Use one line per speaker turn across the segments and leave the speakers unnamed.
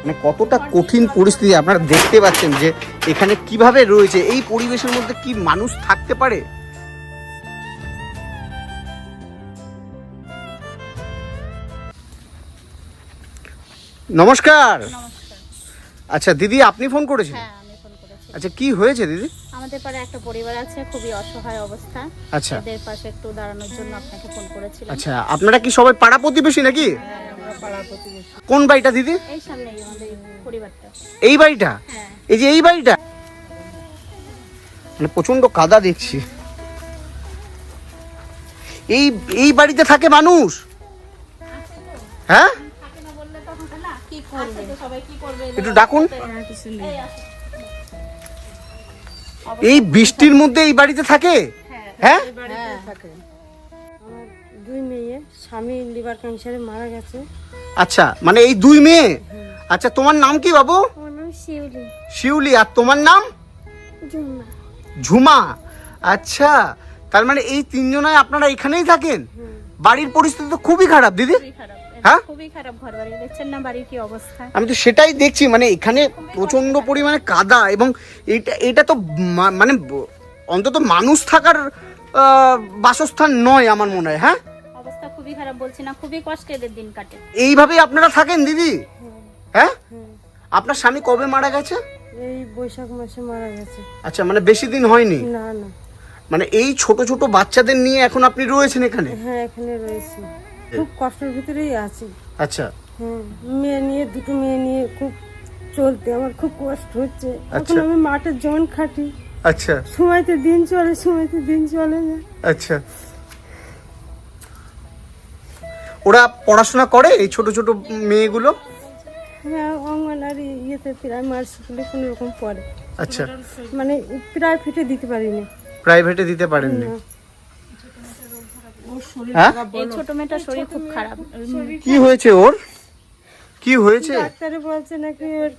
মানে কতটা কঠিন পরিস্থিতি আপনারা দেখতে পাচ্ছেন যে এখানে কীভাবে রয়েছে? এই পরিবেশের মধ্যে কি মানুষ থাকতে পারে? নমস্কার। আচ্ছা দিদি আপনি ফোন করেছেন
হ্যাঁ
আচ্ছা কি হয়েছে দিদি?
আমাদের পাড়ে একটা পরিবার আছে খুবই অসহায় অবস্থা।
আচ্ছা।
এদের পাশে একটু দাঁড়ানোর জন্য আপনাকে ফোন করেছিলাম।
আচ্ছা আপনারা কি সবাই পাড়া প্রতিবেশী নাকি? কোন বাড়িটা দিদি?
এই সামনেই আমাদের পরিবারটা।
এই বাড়িটা?
হ্যাঁ।
এই যে এই বাড়িটা? মানে প্রচণ্ড কাদা দেখছি। এই এই বাড়িতে থাকে মানুষ? হ্যাঁ?
থাকে না বললে তো হবে না কি করবে সবাই কি করবে?
একটু ডাকুন। এই বৃষ্টির মধ্যে এই বাড়িতে থাকে? হ্যাঁ
মেয়ে স্বামী লিভার ক্যান্সারে মারা গেছে।
আচ্ছা মানে এই দুই মেয়ে? আচ্ছা তোমার নাম কি বাবু?
আমার নাম শিউলি।
শিউলি আর তোমার নাম?
জুম্মা
ঝুমা। আচ্ছা তার মানে এই তিনজনায় আপনারা এখানেই থাকেন? বাড়ির পরিস্থিতি তো খুবই খারাপ দিদি।
খুবই খারাপ এদের
হ্যাঁ?
খুবই খারাপ ঘর বাড়ি দেখছেন না বাড়ির কি অবস্থা?
আমি তো সেটাই দেখছি মানে এখানে প্রচণ্ড পরিমাণে কাদা এবং এটা এটা তো মা- মানে অন্তত মানুষ থাকার বাসস্থান নয় আমার মনে হয় হ্যাঁ?
খুবই খারাপ বলছি না খুবই কষ্টে এদের দিন কাটে।
এইভাবেই আপনারা থাকেন দিদি? হ্যাঁ? আপনার স্বামী কবে মারা গেছে?
এই বৈশাখ মাসে মারা গেছে।
আচ্ছা মানে বেশি দিন হয়নি?
না না।
মানে এই ছোট ছোট বাচ্চাদের নিয়ে এখন আপনি রয়েছেন এখানে?
হ্যাঁ এখানে রয়েছি। খুব কষ্টের ভিতরেই আছি।
আচ্ছা।
হ্যাঁ মেয়ে নিয়ে দুটো মেয়ে নিয়ে খুব চলতে আমার খুব কষ্ট হচ্ছে। এখন
আচ্ছা।
আমি মাঠে জন খাটি।
আচ্ছা।
সময়তে দিন চলে সময়তে দিন চলে না
আচ্ছা। ওরা পড়াশোনা করে এই ছোট ছোট মেয়েগুলো?
হ্যাঁ অঙ্গনারী ইয়েতে প্রাইমারি স্কুলে কোনো রকম পড়ে।
আচ্ছা।
মানে প্রাইভেটে দিতে পারিনি।
প্রাইভেটে দিতে পারেননি। হ্যাঁ?
এই ছোট মেয়েটার শরীর খুব খারাপ।
কি হয়েছে ওর? কি হয়েছে?
ডাক্তারে বলছে নাকি ওর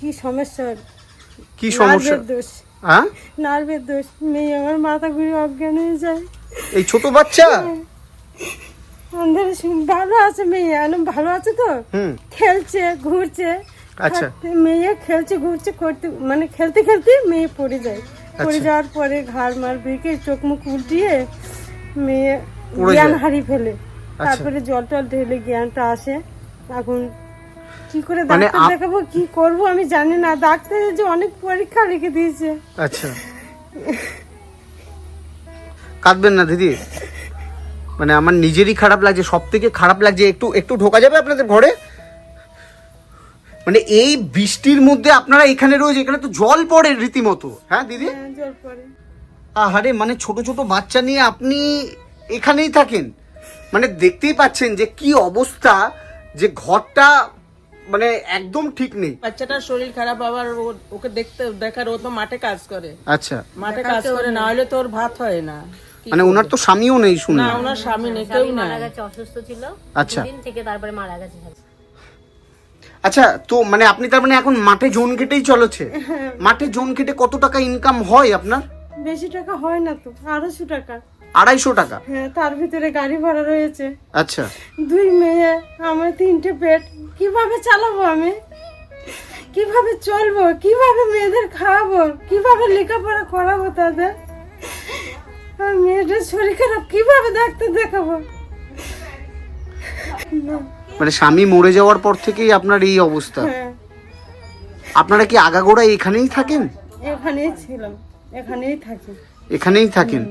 কি সমস্যা?
কি সমস্যা?
দোষ।
হ্যাঁ?
নার্ভের দোষ। মেয়ে আমার মাথা ঘুরে অজ্ঞান হয়ে যায়।
এই ছোট বাচ্চা?
শুন- ভালো আছে মেয়ে ভালো আছে তো? খেলছে ঘুরছে।
আচ্ছা।
মেয়ে খেলছে ঘুরছে করতে মানে খেলতে খেলতে মেয়ে পড়ে যায়। পড়ে
আচ্ছা।
যাওয়ার পরে ঘাড় মার বেঁকে চোখ মুখ উল্টিয়ে মেয়ে জ্ঞান হারিয়ে ফেলে।
আচ্ছা।
তারপরে জল টল ঢেলে জ্ঞানটা আসে। এখন কি করে
মানে
ডাক্তার দেখাবো কি করব আমি জানি না। ডাক্তার যে অনেক পরীক্ষা লিখে দিয়েছে।
আচ্ছা। কাঁদবেন না দিদি? মানে আমার নিজেরই খারাপ লাগছে সব থেকে খারাপ লাগছে একটু একটু ঢোকা যাবে আপনাদের ঘরে? মানে এই বৃষ্টির মধ্যে আপনারা এখানে রয়েছে এখানে তো জল পড়ে রীতিমতো। হ্যাঁ দিদি?
হ্যাঁ, জল পড়ে।
আহারে মানে ছোট ছোট বাচ্চা নিয়ে আপনি এখানেই থাকেন। মানে দেখতেই পাচ্ছেন যে কি অবস্থা যে ঘরটা মানে একদম ঠিক নেই।
বাচ্চাটার শরীর খারাপ আবার ও- ওকে দেখতে দেখার ও তো মাঠে কাজ করে।
আচ্ছা।
মাঠে কাজ করে না হলে তোর ভাত হয় না।
মানে ওনার তো স্বামীও নেই
না ওনার স্বামী নেই কেউ না
মারা গেছে অসুস্থ ছিল।
আচ্ছা।
দিন থেকে তারপরে মারা গেছে
আচ্ছা তো মানে আপনি তার মানে এখন মাঠে জোন কেটেই চলেছে? মাঠে জোন কেটে কত টাকা ইনকাম হয় আপনার?
বেশি টাকা হয় না তো আড়াইশো টাকা।
আড়াইশো টাকা?
হ্যাঁ তার ভিতরে গাড়ি ভাড়া রয়েছে।
আচ্ছা।
দুই মেয়ে আমার তিনটে পেট। কীভাবে চালাবো আমি? কীভাবে চলবো? কীভাবে মেয়েদের খাওয়াবো? কীভাবে লেখাপড়া করাবো তাদের? আর মেয়েদের শরীর খারাপ কীভাবে ডাক্তার দেখাবো?
মানে স্বামী মরে যাওয়ার পর থেকেই আপনার এই অবস্থা।
হ্যাঁ।
আপনারা কি আগাগোড়া এখানেই থাকেন?
এখানেই ছিলাম এখানেই থাকি।
এখানেই থাকেন?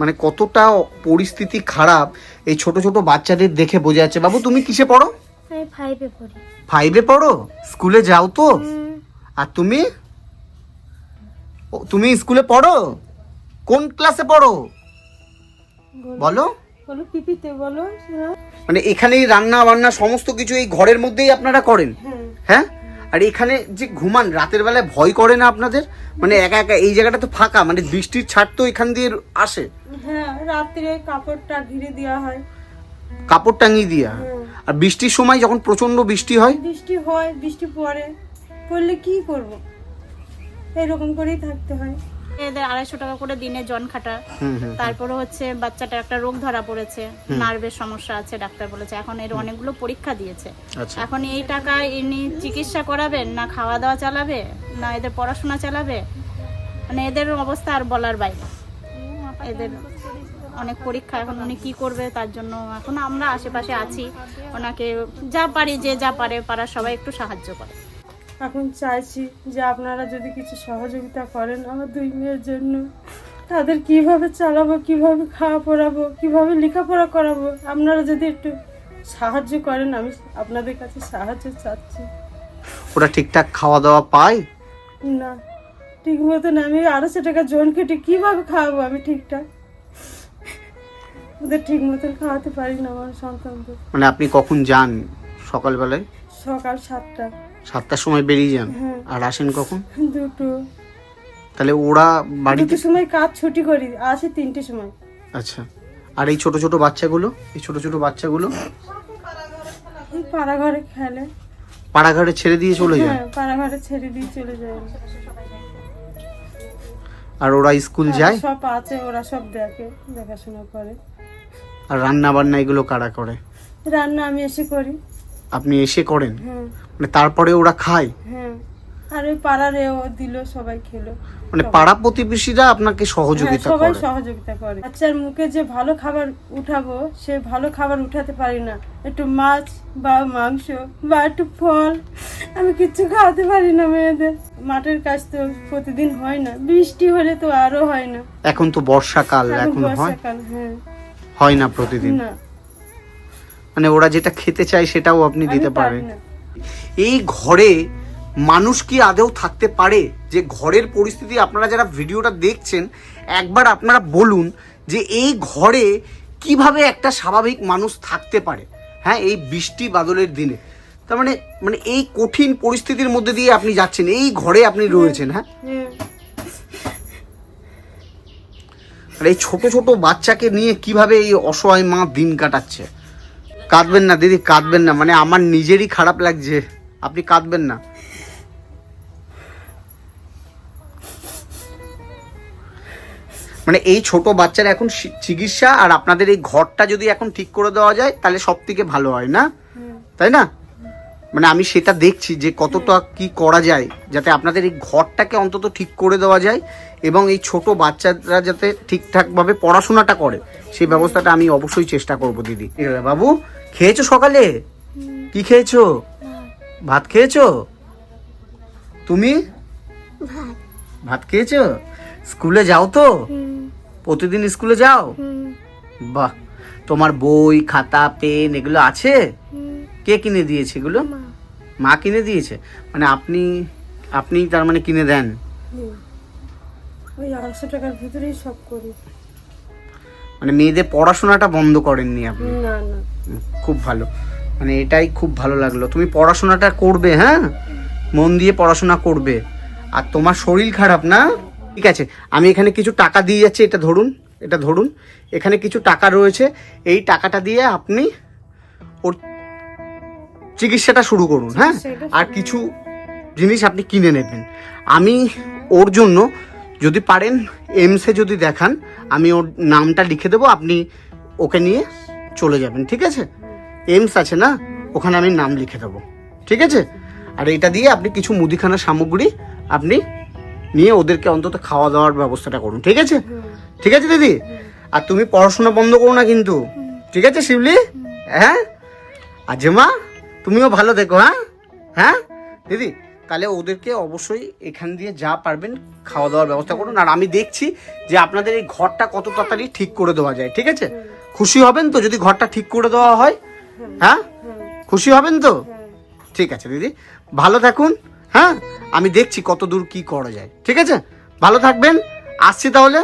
মানে কতটা পরিস্থিতি খারাপ এই ছোট ছোট বাচ্চাদের দেখে বোঝা যাচ্ছে। বাবু তুমি কিসে পড়ো?
ফাইভে পড়ি।
ফাইভে পড়ো? স্কুলে যাও তো। আর তুমি? ও, তুমি স্কুলে পড়ো? কোন ক্লাসে পড়ো? বলো।
বলো। পিপিতে বলো। হ্যাঁ
মানে এখানেই রান্না বান্না সমস্ত কিছু এই ঘরের মধ্যেই আপনারা করেন?
হ্যাঁ।
হ্যাঁ? আর এখানে যে ঘুমান রাতের বেলায় ভয় করে না আপনাদের? মানে একা একা এই জায়গাটা তো ফাঁকা মানে বৃষ্টির ছাড় তো এখান দিয়ে আসে।
হ্যাঁ রাত্রে কাপড়টা ঘিরে দেওয়া হয়।
কাপড় টাঙিয়ে দিয়া আর বৃষ্টির সময় যখন প্রচণ্ড বৃষ্টি হয়?
বৃষ্টি হয় বৃষ্টি পড়ে। পড়লে কি করব? এরকম করেই থাকতে হয়।
এদের আড়াইশো টাকা করে দিনে জন খাটা। তারপরে হচ্ছে বাচ্চাটা একটা রোগ ধরা পড়েছে নার্ভের সমস্যা আছে ডাক্তার বলেছে। এখন এর অনেকগুলো পরীক্ষা দিয়েছে।
আচ্ছা।
এখন এই টাকা এমনি চিকিৎসা করাবেন না খাওয়া দাওয়া চালাবে না এদের পড়াশোনা চালাবে মানে এদের অবস্থা আর বলার বাইরে। এদের অনেক পরীক্ষা এখন উনি কি করবে তার জন্য এখন আমরা আশেপাশে আছি। ওনাকে যা পারি যে যা পারে পাড়ার সবাই একটু সাহায্য করে।
এখন চাইছি যে আপনারা যদি কিছু সহযোগিতা করেন আমার দুই মেয়ের জন্য তাদের কীভাবে চালাবো কীভাবে খাওয়া পড়াবো কীভাবে লেখাপড়া করাবো আপনারা যদি একটু সাহায্য করেন আমি আপনাদের কাছে সাহায্য চাচ্ছি।
ওরা ঠিকঠাক খাওয়া দাওয়া পায়?
না ঠিক মতন আমি আড়াইশো টাকা জন কেটে কীভাবে খাওয়াবো আমি ঠিকঠাক? ওদের ঠিক মতন খাওয়াতে পারি না আমার সন্তানদের।
মানে আপনি কখন যান সকালবেলায়?
সকাল সাতটা।
সাতটার সময় বেরিয়ে যান।
হ্যাঁ।
আর আসেন কখন?
দুটো।
তাহলে ওরা বাড়িতে
সময় কাজ ছুটি করি আসে তিনটে সময়।
আচ্ছা। আর এই ছোট ছোট বাচ্চাগুলো? এই ছোট ছোট বাচ্চাগুলো?
এই পাড়া খেলে।
পাড়াঘাটে ছেড়ে দিয়ে চলে যান
হ্যাঁ পাড়া ঘরে ছেড়ে দিয়ে চলে যায়।
আর ওরা স্কুল যায়?
সব আছে ওরা সব দেখে দেখাশোনা করে।
আর রান্না বান্না এগুলো কারা করে?
রান্না আমি এসে করি।
আপনি এসে করেন। মানে তারপরে ওরা খায়।
আর ওই পাড়ার এও দিল সবাই খেলো।
মানে পাড়া প্রতিবেশীরা আপনাকে
হ্যাঁ,
সহযোগিতা
সবাই সহযোগিতা করে। বাচ্চার মুখে যে ভালো খাবার উঠাবো সে ভালো খাবার উঠাতে পারি না। একটু মাছ বা মাংস বা একটু ফল আমি কিচ্ছু খাওয়াতে পারি না মেয়েদের। মাঠের কাজ তো প্রতিদিন হয় না। বৃষ্টি হলে তো আরও হয় না।
এখন তো বর্ষাকাল
এখন
হয়?
বর্ষাকাল হ্যাঁ।
হয় না প্রতিদিন?
না।
মানে ওরা যেটা খেতে চায় সেটাও আপনি দিতে
পারি
পারেন। এই ঘরে মানুষ কি আদেও থাকতে পারে? যে ঘরের পরিস্থিতি আপনারা যারা ভিডিওটা দেখছেন একবার আপনারা বলুন যে এই ঘরে কীভাবে একটা স্বাভাবিক মানুষ থাকতে পারে? হ্যাঁ এই বৃষ্টি বাদলের দিনে। তার মানে মানে এই কঠিন পরিস্থিতির মধ্যে দিয়ে আপনি যাচ্ছেন এই ঘরে আপনি রয়েছেন হ্যাঁ?
হ্যাঁ।
আর এই ছোট ছোট বাচ্চাকে নিয়ে কীভাবে এই অসহায় মা দিন কাটাচ্ছে? কাঁদবেন না, দিদি, কাঁদবেন না। মানে আমার নিজেরই খারাপ লাগছে। আপনি কাঁদবেন না। মানে এই ছোট বাচ্চার এখন চিকিৎসা আর আপনাদের এই ঘরটা যদি এখন ঠিক করে দেওয়া যায়, তাহলে সব থেকে ভালো হয়, না? তাই না? মানে আমি সেটা দেখছি যে কতটা কি করা যায়, যাতে আপনাদের এই ঘরটাকে অন্তত ঠিক করে দেওয়া যায় এবং এই ছোট বাচ্চারা যাতে ঠিকঠাকভাবে পড়াশোনাটা করে। সেই ব্যবস্থাটা আমি অবশ্যই চেষ্টা করব, দিদি। বাবু খেয়েছো সকালে? কি খেয়েছো? ভাত। খেয়েছো? তুমি? ভাত। খেয়েছো? স্কুলে যাও তো। প্রতিদিন স্কুলে যাও? বাহ তোমার বই খাতা পেন এগুলো আছে? কে কিনে দিয়েছে এগুলো? মা। কিনে দিয়েছে? মানে আপনি আপনি তার মানে কিনে দেন?
ওই আড়াইশো টাকার ভিতরেই সব করি।
মানে মেয়েদের পড়াশোনাটা বন্ধ করেননি আপনি?
না না।
খুব ভালো। মানে এটাই খুব ভালো লাগল। তুমি পড়াশোনাটা করবে হ্যাঁ? মন দিয়ে পড়াশোনা করবে। আর তোমার শরীর খারাপ না? ঠিক আছে আমি এখানে কিছু টাকা দিয়ে যাচ্ছি এটা ধরুন এটা ধরুন। এখানে কিছু টাকা রয়েছে এই টাকাটা দিয়ে আপনি ওর চিকিৎসাটা শুরু করুন হ্যাঁ? আর কিছু জিনিস আপনি কিনে নেবেন। আমি ওর জন্য যদি পারেন এমসে যদি দেখান আমি ওর নামটা লিখে দেবো আপনি ওকে নিয়ে চলে যাবেন, ঠিক আছে? এমস আছে না? ওখানে আমি নাম লিখে দেবো, ঠিক আছে? আর এটা দিয়ে আপনি কিছু মুদিখানা সামগ্রী আপনি নিয়ে ওদেরকে অন্তত খাওয়া দাওয়ার ব্যবস্থাটা করুন, ঠিক আছে? ঠিক আছে দিদি? আর তুমি পড়াশোনা বন্ধ করো না কিন্তু, ঠিক আছে শিবলি হ্যাঁ? আর জেমা, তুমিও ভালো দেখো হ্যাঁ? হ্যাঁ? দিদি, তাহলে ওদেরকে অবশ্যই এখান দিয়ে যা পারবেন খাওয়া দাওয়ার ব্যবস্থা করুন। আর আমি দেখছি যে আপনাদের এই ঘরটা কত তাড়াতাড়ি ঠিক করে দেওয়া যায়, ঠিক আছে? খুশি হবেন তো যদি ঘরটা ঠিক করে দেওয়া হয়? হ্যাঁ? খুশি হবেন তো? ঠিক আছে দিদি, ভালো থাকুন হ্যাঁ? আমি দেখছি কত দূর কী করা যায়। ঠিক আছে? ভালো থাকবেন, আসছি তাহলে।